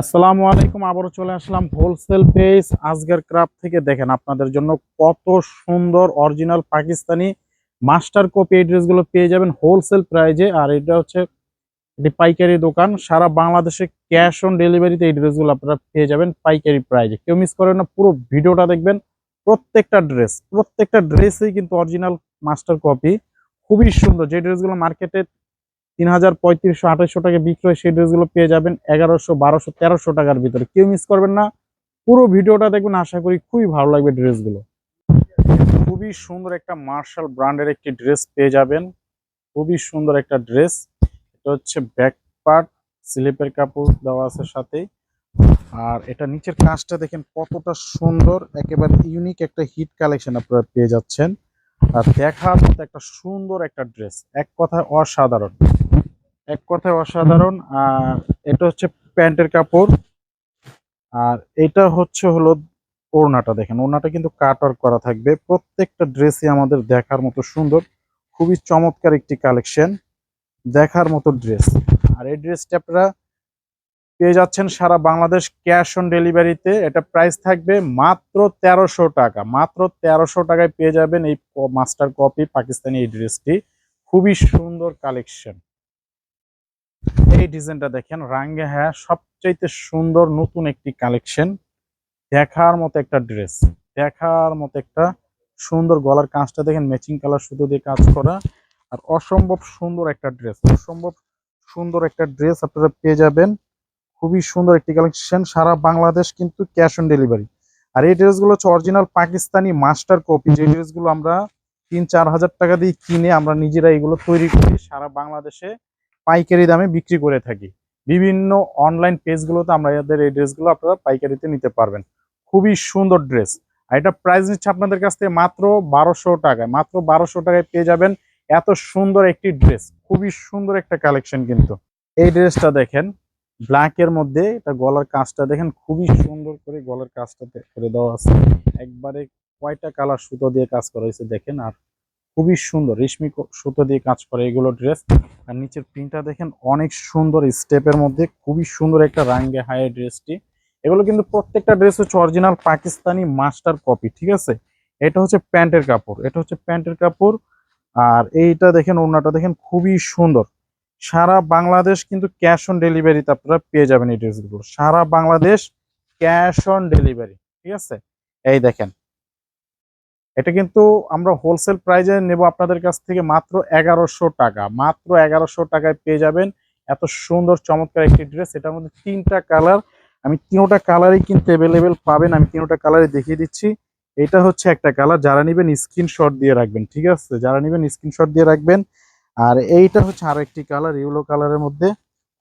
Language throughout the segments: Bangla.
আসসালামু আলাইকুম, আবারও চলে আসলাম হোলসেল পেজ আজগার ক্রাফট থেকে দেখেন আপনাদের জন্য কত সুন্দর অরিজিনাল পাকিস্তানি মাস্টার কপি এই ড্রেসগুলো পেয়ে যাবেন হোলসেল প্রাইজে আর এটা হচ্ছে এটি পাইকারি দোকান, সারা বাংলাদেশে ক্যাশ অন ডেলিভারিতে এই ড্রেসগুলো আপনারা পেয়ে যাবেন পাইকারি প্রাইজে কেউ মিস করেন না, পুরো ভিডিওটা দেখবেন, প্রত্যেকটা ড্রেস প্রত্যেকটা ড্রেসই কিন্তু অরিজিনাল মাস্টার কপি খুবই সুন্দর। যে ড্রেসগুলো মার্কেটে তিন হাজার পঁয়ত্রিশশো, আঠাশশো টাকা বিক্রয় সেই ড্রেসগুলো পেয়ে যাবেন এগারোশো, বারোশো, তেরোশো টাকার ভিতরে। কেউ মিস করবেন না। পুরো ভিডিওটা দেখবেন, আশা করি খুবই ভালো লাগবে ড্রেসগুলো। খুবই সুন্দর একটা মার্শাল ব্র্যান্ডের একটি ড্রেস পেয়ে যাবেন। খুবই সুন্দর একটা ড্রেস। এটা হচ্ছে ব্যাক পার্ট স্লিপের কাপড় দেওয়া আছে সাথে আর এটা নিচের কাজটা দেখেন কতটা সুন্দর। একেবারে ইউনিক একটা হিট কালেকশন আপনারা পেয়ে যাচ্ছেন। আর দেখার মতো একটা সুন্দর একটা ড্রেস। এক কথায় অসাধারণ। এক কথায় অসাধারণ, আর এটা হচ্ছে প্যান্টের কাপড়। আর এটা হচ্ছে হলো ওড়নাটা, দেখেন, ওড়নাটা কিন্তু কাটার করা থাকবে। প্রত্যেকটা ড্রেসই আমাদের দেখার মতো সুন্দর, খুবই চমৎকার একটি কালেকশন, দেখার মতো ড্রেস। আর এই ড্রেসটা আপনারা পেয়ে যাচ্ছেন সারা বাংলাদেশ ক্যাশ অন ডেলিভারিতে। এটা প্রাইস থাকবে মাত্র তেরোশো টাকা, মাত্র তেরোশো টাকায় পেয়ে যাবেন এই মাস্টার কপি, পাকিস্তানি এই ড্রেসটি। খুবই সুন্দর কালেকশন। এই ডিজাইনটা দেখেন, রাঙ্গে হ্যাঁ সবচাইতে সুন্দর নতুন একটি কালেকশন। দেখার মতো একটা ড্রেস, দেখার মতো একটা সুন্দর গলার কাজটা দেখেন, ম্যাচিং কালার সুতো দিয়ে কাজ করা। আর অসম্ভব সুন্দর একটা ড্রেস, অসম্ভব সুন্দর একটা ড্রেস আপনারা পেয়ে যাবেন। খুবই সুন্দর একটি কালেকশন, সারা বাংলাদেশ কিন্তু ক্যাশ অন ডেলিভারি। আর এই ড্রেসগুলো হচ্ছে অরিজিনাল পাকিস্তানি মাস্টার কপি, যে ড্রেসগুলো আমরা তিন চার হাজার টাকা দিয়ে কিনে আমরা নিজেরা এগুলো তৈরি করি সারা বাংলাদেশে। পাইকারি দামে বিক্রি করে থাকি। বিভিন্ন অনলাইন পেজগুলোতে আমরা এদের এই ড্রেসগুলো আপনারা পাইকারিতে নিতে পারবেন। খুবই সুন্দর ড্রেস আর এটা প্রাইস নিচ্ছে আপনাদের কাছ থেকে মাত্র বারোশো টাকায়। মাত্র বারোশো টাকায় পেয়ে যাবেন এত সুন্দর একটি ড্রেস খুবই সুন্দর একটা কালেকশন কিন্তু। এই ড্রেসটা দেখেন ব্ল্যাকের মধ্যে এটা গলার কাজটা দেখেন, খুবই সুন্দর করে গলার কাজটাতে করে দেওয়া আছে। একবারে কয়টা কালার সুতো দিয়ে কাজ করা হয়েছে দেখেন, আর খুবই সুন্দর। রেশমি সুতো দিয়ে কাজ করে এগুলো ড্রেস আর নিচের প্রিন্টটা দেখেন অনেক সুন্দর স্টেপের মধ্যে। খুবই সুন্দর একটা রাঙ্গে হাই ড্রেসটি এগুলো কিন্তু প্রত্যেকটা ড্রেস হচ্ছে অরিজিনাল পাকিস্তানি মাস্টার কপি ঠিক আছে? এটা হচ্ছে প্যান্টের কাপড়। এটা হচ্ছে প্যান্টের কাপড়। আর এইটা দেখেন, ওড়নাটা দেখেন খুবই সুন্দর। সারা বাংলাদেশ কিন্তু ক্যাশ অন ডেলিভারিতে আপনারা পেয়ে যাবেন এই ড্রেসগুলো সারা বাংলাদেশ ক্যাশ অন ডেলিভারি ঠিক আছে? এই দেখেন এটা কিন্তু আমরা হোলসেল প্রাইজে নেব আপনাদের কাছ থেকে মাত্র এগারোশো টাকা। মাত্র এগারোশো টাকায় পেয়ে যাবেন এত সুন্দর, চমৎকার একটি ড্রেস এটার মধ্যে তিনটা কালার আমি তিনোটা কালারই কিন্তু অ্যাভেলেবেল পাবেন। আমি তিনোটা কালারই দেখিয়ে দিচ্ছি। এটা হচ্ছে একটা কালার যারা নেবেন স্ক্রিনশট দিয়ে রাখবেন, ঠিক আছে? যারা নেবেন স্ক্রিনশট দিয়ে রাখবেন। আর এইটা হচ্ছে আরও একটি কালার ইয়েলো কালারের মধ্যে।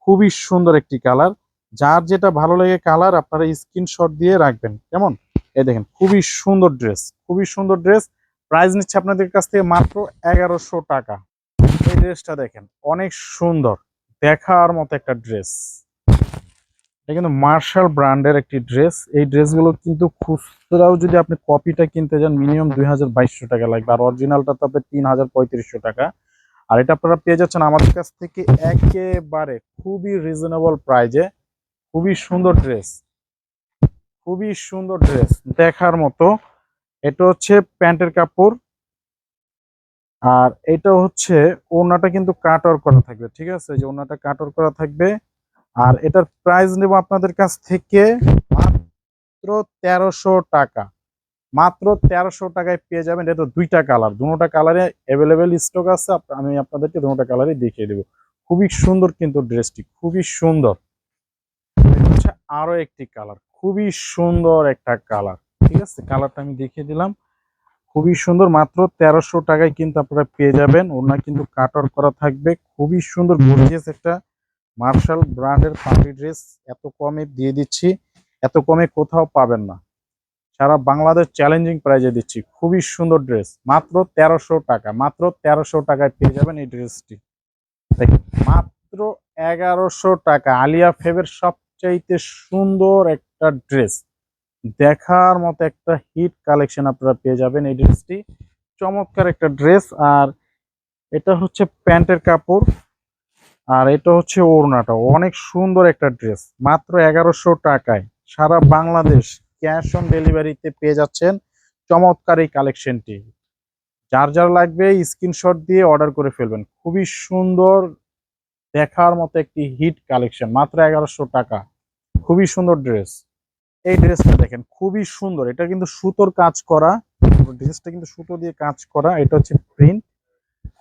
খুবই সুন্দর একটি কালার যার যেটা ভালো লাগে কালার আপনারা স্ক্রিনশট দিয়ে রাখবেন। কেমন? এই দেখেন, খুবই সুন্দর ড্রেস খুবই সুন্দর ড্রেস প্রাইস নিচ্ছে আপনাদের কাছ থেকে মাত্র এগারোশো টাকা। এই ড্রেসটা দেখেন, অনেক সুন্দর, দেখার মতো একটা ড্রেস এটা কিন্তু মার্শাল ব্র্যান্ডের একটি ড্রেস এই ড্রেসগুলো কিন্তু খুচরাও যদি আপনি কপিটা কিনতে যান মিনিমাম দুই টাকা লাগবে। আর অরিজিনালটা তো আপনার তিন টাকা। আর এটা আপনারা পেয়ে যাচ্ছেন আমাদের কাছ থেকে একেবারে খুবই রিজনেবল প্রাইজে খুবই সুন্দর ড্রেস খুবই সুন্দর ড্রেস দেখার মতো। এটা হচ্ছে প্যান্টের কাপড়। আর এটা হচ্ছে ওড়নাটা কিন্তু কাটর করা থাকবে, ঠিক আছে? যে ওড়নাটা কাটর করা থাকবে। আর এটার প্রাইস নেব আপনাদের কাছ থেকে মাত্র তেরোশো টাকা। মাত্র তেরোশো টাকায় পেয়ে যাবেন। এটা দুইটা কালার দুটোটা কালারে অ্যাভেলেবেল স্টক আছে। আমি আপনাদেরকে দুটোটা কালারই দেখিয়ে দেবো। খুবই সুন্দর কিন্তু ড্রেসটি খুবই সুন্দর। হচ্ছে আরও একটি কালার খুবই সুন্দর একটা কালার ঠিক আছে? কালারটা আমি দেখিয়ে দিলাম। খুবই সুন্দর, মাত্র তেরোশো টাকায় কিন্তু আপনারা পেয়ে যাবেন। ওনা কিন্তু কাটার করা থাকবে। খুবই সুন্দর গর্জিয়াস একটা মার্শাল ব্র্যান্ডের পার্টি ড্রেস এত কমে দিয়ে দিচ্ছি, এত কমে কোথাও পাবেন না। সারা বাংলাদেশ চ্যালেঞ্জিং প্রাইজে দিচ্ছি। খুবই সুন্দর ড্রেস মাত্র তেরোশো টাকা, মাত্র তেরোশো টাকায় পেয়ে যাবেন এই ড্রেসটি মাত্র এগারোশো টাকা, আলিয়া ফেবের সবচাইতে সুন্দর একটা ড্রেস দেখার মতো একটা হিট কালেকশন আপনারা পেয়ে যাবেন এই ড্রেসটি চমৎকার একটা ড্রেস আর এটা হচ্ছে প্যান্টের কাপড় আর এটা হচ্ছে ওড়নাটা। অনেক সুন্দর একটা ড্রেস মাত্র এগারোশো টাকায় সারা বাংলাদেশ ক্যাশ অন ডেলিভারিতে পেয়ে যাচ্ছেন চমৎকার এই কালেকশনটি যার যার লাগবে স্ক্রিনশট দিয়ে অর্ডার করে ফেলবেন। খুবই সুন্দর দেখার মতো একটি হিট কালেকশন মাত্র এগারোশো টাকা। খুবই সুন্দর ড্রেস এই ড্রেসটা দেখেন, খুবই সুন্দর। এটা কিন্তু সুতোর কাজ করা। ড্রেসটা কিন্তু সুতো দিয়ে কাজ করা। এটা হচ্ছে প্রিন্ট।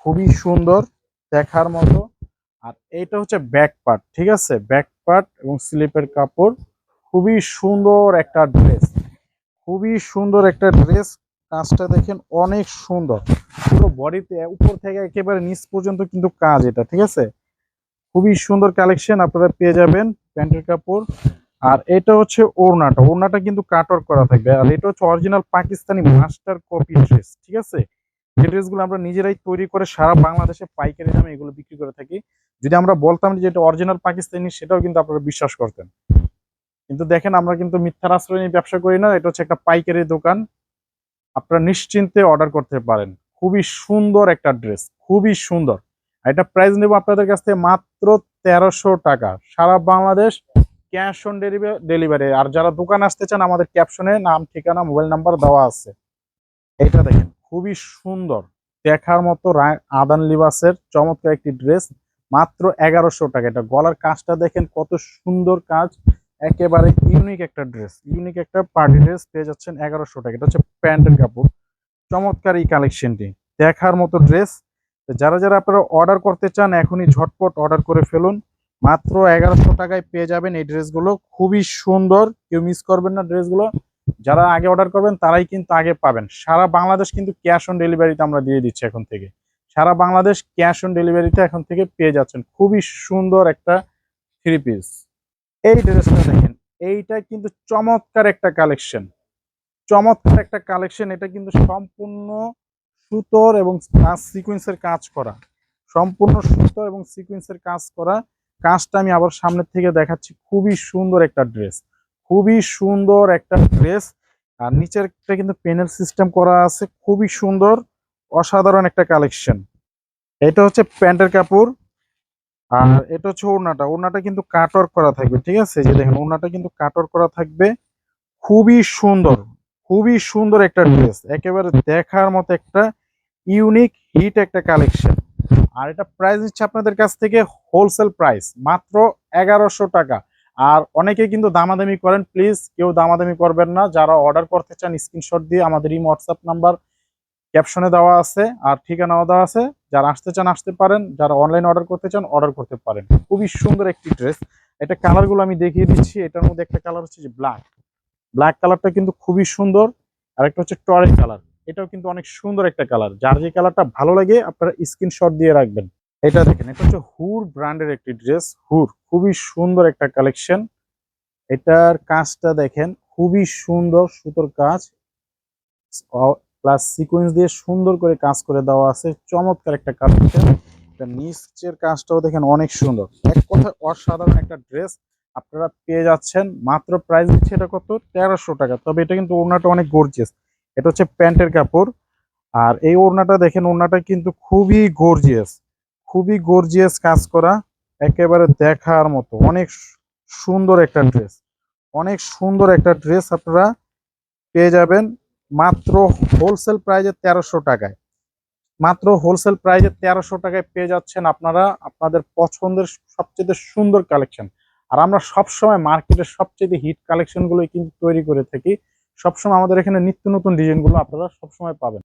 খুবই সুন্দর দেখার মতো। আর এইটা হচ্ছে ব্যাক পার্ট, ঠিক আছে? ব্যাক পার্ট এবং স্লিপের কাপড়। খুবই সুন্দর একটা ড্রেস। খুবই সুন্দর একটা ড্রেস। কাজটা দেখেন অনেক সুন্দর। পুরো বডিতে উপর থেকে একেবারে নিচ পর্যন্ত কিন্তু কাজ এটা, ঠিক আছে? খুবই সুন্দর কালেকশন আপনারা পেয়ে যাবেন প্যান্টের কাপড়। আর এটা হচ্ছে ওড়নাটা। ওড়নাটা কিন্তু কাটর করা থাকবে। আর এটা হচ্ছে original Pakistani master copy dress ঠিক আছে? যে ড্রেসগুলো আমরা নিজেরাই তৈরি করে সারা বাংলাদেশে পাইকারি দামে এগুলো বিক্রি করে থাকি। যদি আমরা বলতাম যে এটা অরিজিনাল পাকিস্তানি, সেটাও কিন্তু আপনারা বিশ্বাস করতেন। কিন্তু দেখেন, আমরা কিন্তু মিথ্যার আশ্রয় নিয়ে ব্যবসা করি না। এটা হচ্ছে একটা পাইকারি দোকান। আপনারা নিশ্চিন্তে অর্ডার করতে পারেন। খুবই সুন্দর একটা ড্রেস খুবই সুন্দর। এটা প্রাইস নেব আপনাদের কাছ থেকে মাত্র তেরোশো টাকা। সারা বাংলাদেশ ক্যাশ অন ডেলিভারি। আর যারা দোকান আসতে চান, আমাদের ক্যাপশনে নাম, ঠিকানা, মোবাইল নাম্বার দেওয়া আছে। এটা দেখেন, খুবই সুন্দর। দেখার মতো আদান লিবাসের চমৎকার একটি ড্রেস, মাত্র এগারোশো টাকা। এটা গলার কাজটা দেখেন, কত সুন্দর কাজ। একেবারে ইউনিক একটা ড্রেস। ইউনিক একটা পার্টি ড্রেস পেয়ে যাচ্ছেন এগারোশো টাকা। এটা হচ্ছে প্যান্টের কাপড়। চমৎকার এই কালেকশনটি। দেখার মতো ড্রেস। যারা যারা আপনারা অর্ডার করতে চান, এখনই ঝটপট অর্ডার করে ফেলুন। মাত্র এগারোশো টাকায় পেয়ে যাবেন এই ড্রেসগুলো। খুবই সুন্দর, কেউ মিস করবেন না ড্রেসগুলো। যারা আগে অর্ডার করবেন, তারাই কিন্তু আগে পাবেন। সারা বাংলাদেশ কিন্তু ক্যাশ অন ডেলিভারিতে আমরা দিয়ে দিচ্ছি এখন থেকে। সারা বাংলাদেশ ক্যাশ অন ডেলিভারিতে এখন থেকে পেয়ে যাচ্ছেন। খুবই সুন্দর একটা থ্রি পিস এই ড্রেসটা দেখেন, এইটা কিন্তু চমৎকার একটা কালেকশন চমৎকার একটা কালেকশন এটা কিন্তু সম্পূর্ণ সুতোর এবং সিকুয়েন্সের কাজ করা। সম্পূর্ণ সুতো এবং সিকুয়েন্সের কাজ করা কাজটা আমি আবার সামনের থেকে দেখাচ্ছি। খুবই সুন্দর একটা ড্রেস। খুবই সুন্দর একটা ড্রেস। আর নিচেরটা কিন্তু পেনেল সিস্টেম করা আছে। খুবই সুন্দর, অসাধারণ একটা কালেকশন। এটা হচ্ছে প্যান্টের কাপড়। আর এটা হচ্ছে ওড়নাটা। ওড়নাটা কিন্তু কাটর করা থাকবে, ঠিক আছে? যে দেখেন, ওড়নাটা কিন্তু কাটর করা থাকবে। খুবই সুন্দর খুবই সুন্দর একটা ড্রেস। একেবারে দেখার মতো একটা ইউনিক হিট একটা কালেকশন। আর এটা প্রাইস নিচ্ছে আপনাদের কাছ থেকে হোলসেল প্রাইস মাত্র এগারোশো টাকা। আর অনেকে কিন্তু দামাদামি করেন প্লিজ কেউ দামাদামি করবেন না। যারা অর্ডার করতে চান স্ক্রিনশট দিয়ে আমাদের এই হোয়াটসঅ্যাপ নাম্বার ক্যাপশনে দেওয়া আছে। আর ঠিকানাও দেওয়া আছে। যারা আসতে চান, আসতে পারেন। যারা অনলাইন অর্ডার করতে চান অর্ডার করতে পারেন। খুবই সুন্দর একটি ড্রেস এটা কালারগুলো আমি দেখিয়ে দিচ্ছি। এটার মধ্যে একটা কালার হচ্ছে যে ব্ল্যাক ব্ল্যাক কালারটা কিন্তু খুবই সুন্দর। আর একটা হচ্ছে টরের কালার এটাও কিন্তু অনেক সুন্দর একটা কালার। যার যে কালারটা ভালো লাগে, আপনারা স্ক্রিনশট দিয়ে রাখবেন। এটা দেখেন, এটা হচ্ছে হুর ব্র্যান্ডের একটি ড্রেস, হুর। খুবই সুন্দর একটা কালেকশন এটার কাজটা দেখেন, খুবই সুন্দর সুতোর কাজ। প্লাস সিকোয়েন্স দিয়ে সুন্দর করে কাজ করে দেওয়া আছে। চমৎকার একটা কালেকশন এটা। নিচের কাজটাও দেখেন অনেক সুন্দর। এক কথায় অসাধারণ একটা ড্রেস। আপনারা পেয়ে যাচ্ছেন। মাত্র প্রাইস দিচ্ছে এটা কত? তেরোশো টাকা। তবে এটা কিন্তু ওড়নাটা অনেক গর্জিয়াস এটা হচ্ছে প্যান্টের কাপড়। আর এই ওড়নাটা দেখেন, ওড়নাটা কিন্তু খুবই গর্জিয়াস খুবই গর্জিয়াস কাজ করা, একেবারে দেখার মতো। অনেক সুন্দর একটা ড্রেস অনেক সুন্দর একটা ড্রেস আপনারা পেয়ে যাবেন মাত্র হোলসেল প্রাইজে তেরোশো টাকায়। মাত্র হোলসেল প্রাইজে তেরোশো টাকায় পেয়ে যাচ্ছেন আপনারা আপনাদের পছন্দের সবচেয়ে সুন্দর কালেকশন আর আমরা সবসময় মার্কেটের সবচেয়ে হিট কালেকশনগুলোই কিন্তু তৈরি করে থাকি। সবসময় আমাদের এখানে নিত্য নতুন ডিজাইনগুলো আপনারা সবসময় পাবেন।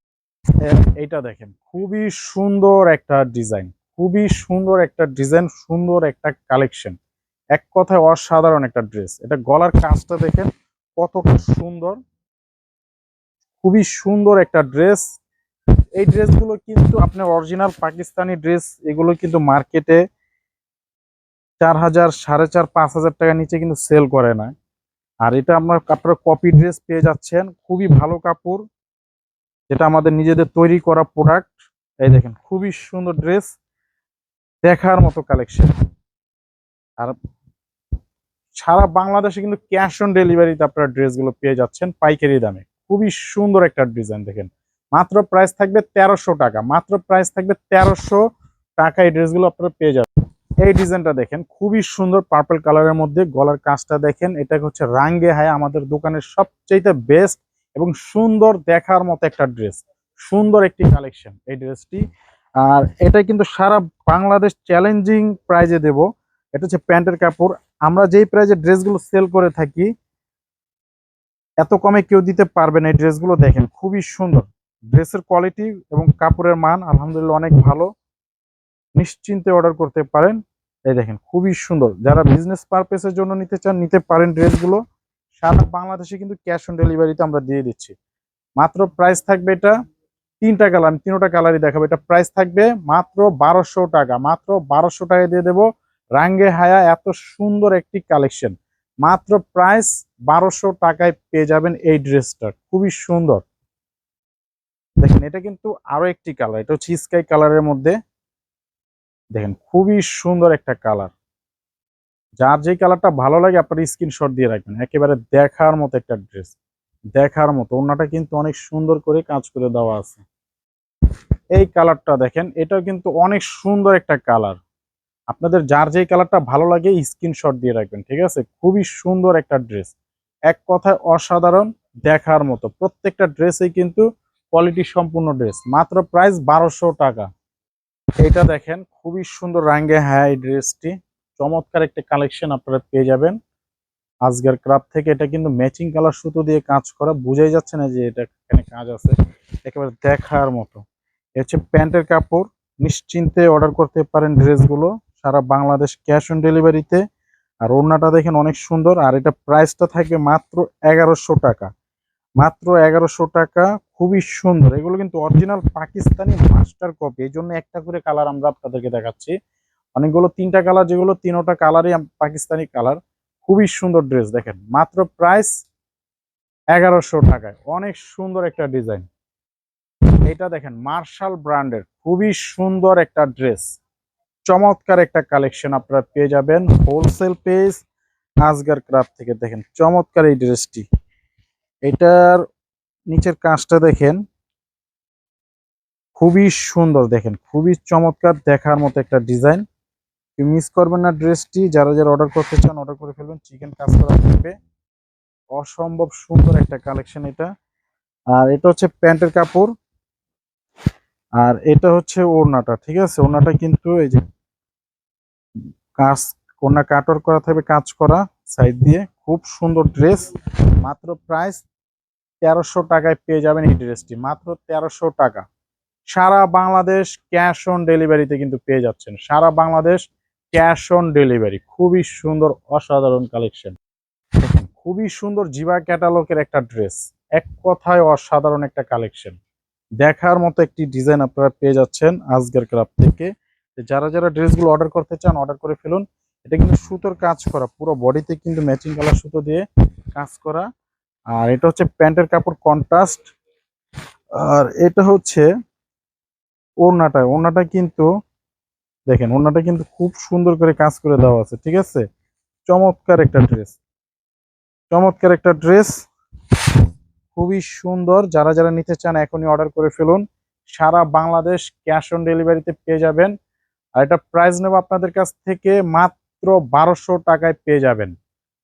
এইটা দেখেন, খুবই সুন্দর একটা ডিজাইন, খুবই সুন্দর একটা ডিজাইন, সুন্দর একটা কালেকশন। এক কথায় অসাধারণ একটা ড্রেস। এটা গলার কাজটা দেখেন, কতটা সুন্দর। খুবই সুন্দর একটা ড্রেস। এই ড্রেসগুলো কিন্তু আপনার অরিজিনাল পাকিস্তানি ড্রেস, এগুলো কিন্তু মার্কেটে চার হাজার, সাড়ে চার, পাঁচ হাজার টাকা নিচে কিন্তু সেল করে না। আর এটা আপনার আপনারা কপি ড্রেস পেয়ে যাচ্ছেন। খুবই ভালো কাপড়। যেটা আমাদের নিজেদের তৈরি করা প্রোডাক্ট এই দেখেন, খুবই সুন্দর ড্রেস দেখার মতো কালেকশন আর সারা বাংলাদেশে কিন্তু ক্যাশ অন ডেলিভারিতে আপনারা ড্রেসগুলো পেয়ে যাচ্ছেন পাইকারি দামে। খুবই সুন্দর একটা ডিজাইন দেখেন। মাত্র প্রাইস থাকবে তেরোশো টাকা। মাত্র প্রাইস থাকবে তেরোশো টাকা এই ড্রেসগুলো আপনারা পেয়ে যাবেন এই ডিজাইনটা দেখেন, খুবই সুন্দর পার্পল কালারের মধ্যে গলার কাজটা দেখেন এটা হচ্ছে রাঙ্গে হায়, আমাদের দোকানের সবচেয়ে বেস্ট এবং সুন্দর দেখার মতো একটা ড্রেস সুন্দর একটি কালেকশন এই ড্রেসটি আর এটা কিন্তু সারা বাংলাদেশ চ্যালেঞ্জিং প্রাইজে দেব, এটা হচ্ছে প্যান্টের কাপড়। আমরা যেই প্রাইজে ড্রেসগুলো সেল করে থাকি, এত কমে কেউ দিতে পারবে না এই ড্রেসগুলো দেখেন, খুবই সুন্দর। ড্রেসের কোয়ালিটি এবং কাপড়ের মান আলহামদুলিল্লাহ অনেক ভালো। নিশ্চিন্তে অর্ডার করতে পারেন। এই দেখেন, খুবই সুন্দর। যারা বিজনেস পারপাসের জন্য নিতে চান, নিতে পারেন ড্রেসগুলো সারা বাংলাদেশে কিন্তু ক্যাশ অন ডেলিভারিতে আমরা দিয়ে দিচ্ছি। মাত্র প্রাইস থাকবে এটা তিনটা কালার আমি তিনটা কালারই দেখাবো। এটা প্রাইস থাকবে মাত্র বারোশো টাকা। মাত্র বারোশো টাকা দিয়ে দেবো রাঙ্গে হায়া, এত সুন্দর একটি কালেকশন মাত্র প্রাইস বারোশো টাকায় পেয়ে যাবেন এই ড্রেসটা খুবই সুন্দর। দেখেন, এটা কিন্তু আরও একটি কালার এটা হচ্ছে স্কাই কালারের মধ্যে। দেখেন, খুবই সুন্দর একটা কালার যার যে কালারটা ভালো লাগে, আপনার স্ক্রিনশট দিয়ে রাখবেন। একেবারে দেখার মতো একটা ড্রেস দেখার মতো। ওনাটা কিন্তু অনেক সুন্দর করে কাজ করে দেওয়া আছে। এই কালারটা দেখেন, এটাও কিন্তু অনেক সুন্দর একটা কালার আপনাদের যার যেই কালারটা ভালো লাগে স্ক্রিনশট দিয়ে রাখবেন, ঠিক আছে? খুবই সুন্দর একটা ড্রেস এক কথায় অসাধারণ, দেখার মতো। প্রত্যেকটা ড্রেসেই কিন্তু কোয়ালিটি সম্পূর্ণ ড্রেস মাত্র প্রাইস বারোশো টাকা। এটা দেখেন, খুবই সুন্দর রাঙ্গে হ্যাঁ এই ড্রেসটি। চমৎকার একটা কালেকশন আপনারা পেয়ে যাবেন। আজকের ক্রাফট থেকে এটা কিন্তু ম্যাচিং কালার সুতো দিয়ে কাজ করা। বোঝাই যাচ্ছে না যে এটা এখানে কাজ আছে। একেবারে দেখার মতো। এ হচ্ছে প্যান্টের কাপড়। নিশ্চিন্তে অর্ডার করতে পারেন ড্রেসগুলো। সারা বাংলাদেশ ক্যাশ অন ডেলিভারিতে। আর ওড়নাটা দেখেন অনেক সুন্দর। আর এটা প্রাইসটা থাকবে মাত্র এগারোশো টাকা। মাত্র এগারোশো টাকা, খুবই সুন্দর। এগুলো কিন্তু অরিজিনাল পাকিস্তানি মাস্টার কপি এই জন্য একটা করে কালার আমরা আপনাদেরকে দেখাচ্ছি। অনেকগুলো তিনটা কালার যেগুলো তিনোটা কালারই পাকিস্তানি কালার খুবই সুন্দর ড্রেস দেখেন। মাত্র প্রাইস এগারোশো টাকায়। অনেক সুন্দর একটা ডিজাইন এটা দেখেন মার্শাল ব্র্যান্ডের খুবই সুন্দর একটা ড্রেস চমৎকার একটা কালেকশন আপনারা পেয়ে যাবেন। হোলসেল পেজ আজগার ক্রাফট থেকে। দেখেন, চমৎকার এই ড্রেসটি এটার নিচের কাজটা দেখেন। খুবই সুন্দর দেখেন, খুবই চমৎকার দেখার মতো একটা ডিজাইন। কেউ মিস করবেন না ড্রেসটি, যারা যারা অর্ডার করতে চান অর্ডার করে ফেলবেন, চিকেন কাজ করা থাকবে। অসম্ভব সুন্দর একটা কালেকশন এটা। আর এটা হচ্ছে প্যান্টের কাপড়। আর এটা হচ্ছে ওড়নাটা, ঠিক আছে? ওড়নাটা কিন্তু এই যে কাজ, ওড়না কাটর করা থাকবে, কাজ করা সাইড দিয়ে। খুব সুন্দর ড্রেস মাত্র প্রাইস তেরোশো টাকায় পেয়ে যাবেন এই ড্রেসটি মাত্র তেরোশো টাকা। সারা বাংলাদেশ ক্যাশ অন ডেলিভারিতে কিন্তু পেয়ে যাচ্ছেন। সারা বাংলাদেশ ক্যাশ অন ডেলিভারি খুবই সুন্দর, অসাধারণ কালেকশন খুবই সুন্দর জিবা ক্যাটালগের একটা ড্রেস এক কথায় অসাধারণ একটা কালেকশন দেখার মতো একটি ডিজাইন আপনারা পেয়ে যাচ্ছেন আজকের ক্রাফট থেকে। যারা যারা ড্রেসগুলো অর্ডার করতে চান অর্ডার করে ফেলুন। এটা কিন্তু সুতোর কাজ করা, পুরো বডিতে কিন্তু ম্যাচিং কালার সুতো দিয়ে কাজ করা। আর এটা হচ্ছে প্যান্টের কাপড় কন্ট্রাস্ট আর এটা হচ্ছে ওড়নাটা ওড়নাটা কিন্তু দেখেন, ওড়নাটা কিন্তু খুব সুন্দর করে কাজ করে দেওয়া আছে, ঠিক আছে? চমৎকার একটা ড্রেস চমৎকার একটা ড্রেস খুবই সুন্দর। যারা যারা নিতে চান, এখনই অর্ডার করে ফেলুন। সারা বাংলাদেশ ক্যাশ অন ডেলিভারিতে পেয়ে যাবেন। আর এটা প্রাইস নেব আপনাদের কাছ থেকে মাত্র বারোশো টাকায় পেয়ে যাবেন।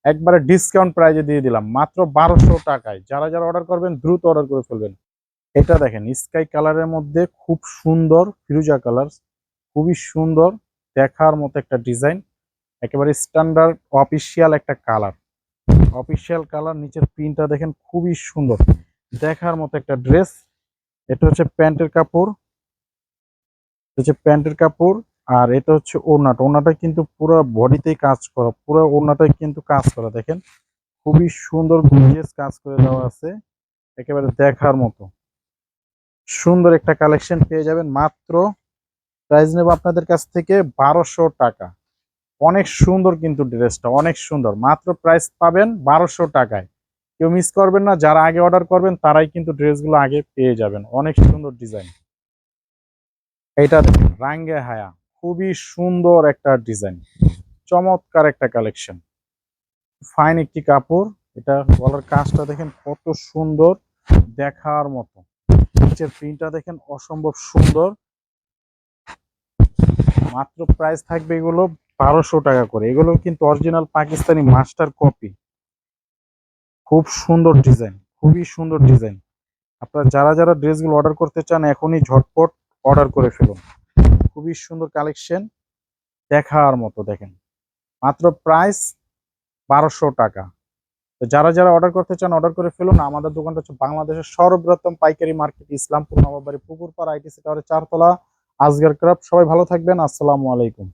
একবারে ডিসকাউন্ট প্রাইজে দিয়ে দিলাম, মাত্র বারোশো টাকায়। যারা যারা অর্ডার করবেন, দ্রুত অর্ডার করে ফেলবেন। এটা দেখেন স্কাই কালারের মধ্যে খুব সুন্দর ফিরুজা কালার খুবই সুন্দর দেখার মতো একটা ডিজাইন একেবারে স্ট্যান্ডার্ড অফিসিয়াল একটা কালার অফিসিয়াল কালার নিচের প্রিন্টটা দেখেন খুবই সুন্দর। দেখার মতো একটা ড্রেস এটা হচ্ছে প্যান্টের কাপড়। হচ্ছে প্যান্টের কাপড়। আর এটা হচ্ছে ওড়নাটা। ওড়নাটা কিন্তু পুরো বডিতেই কাজ করা, পুরো ওড়নাটাই কিন্তু কাজ করা। দেখেন, খুবই সুন্দর গর্জিয়াস কাজ করে দেওয়া আছে, একেবারে দেখার মতো। সুন্দর একটা কালেকশন পেয়ে যাবেন মাত্র প্রাইস নেব আপনাদের কাছ থেকে বারোশো টাকা। অনেক সুন্দর কিন্তু ড্রেসটা, অনেক সুন্দর। মাত্র প্রাইস পাবেন বারোশো টাকায়। কেউ মিস করবেন না, যারা আগে অর্ডার করবেন, তারাই কিন্তু ড্রেসগুলো আগে পেয়ে যাবেন। অনেক সুন্দর ডিজাইন এইটা দেখেন, রাঙ্গে হায়া। খুবই সুন্দর একটা ডিজাইন চমৎকার একটা কালেকশন ফাইন একটি কাপড়। এটা গলার কাজটা দেখেন কত সুন্দর দেখার মতো। নিচের প্রিন্টটা দেখেন অসম্ভব সুন্দর। মাত্র প্রাইস থাকবে এগুলো বারোশো টাকা করে। এগুলো কিন্তু অরিজিনাল পাকিস্তানি মাস্টার কপি খুব সুন্দর ডিজাইন খুবই সুন্দর ডিজাইন আপনারা যারা যারা ড্রেসগুলো অর্ডার করতে চান, এখনই ঝটপট অর্ডার করে ফেলুন। খুবই সুন্দর কালেকশন দেখার মতো, দেখেন। মাত্র প্রাইস বারোশো টাকা। তো যারা যারা অর্ডার করতে চান অর্ডার করে ফেলুন। আমাদের দোকানটা হচ্ছে বাংলাদেশের সর্ববৃহত্তম পাইকারি মার্কেট, ইসলামপুর নবাবাড়ি পুকুরপাড়া, আইটিসি টাওয়ারের চারতলা, আজগার ক্রাফ সবাই ভালো থাকবেন। আসসালামু আলাইকুম।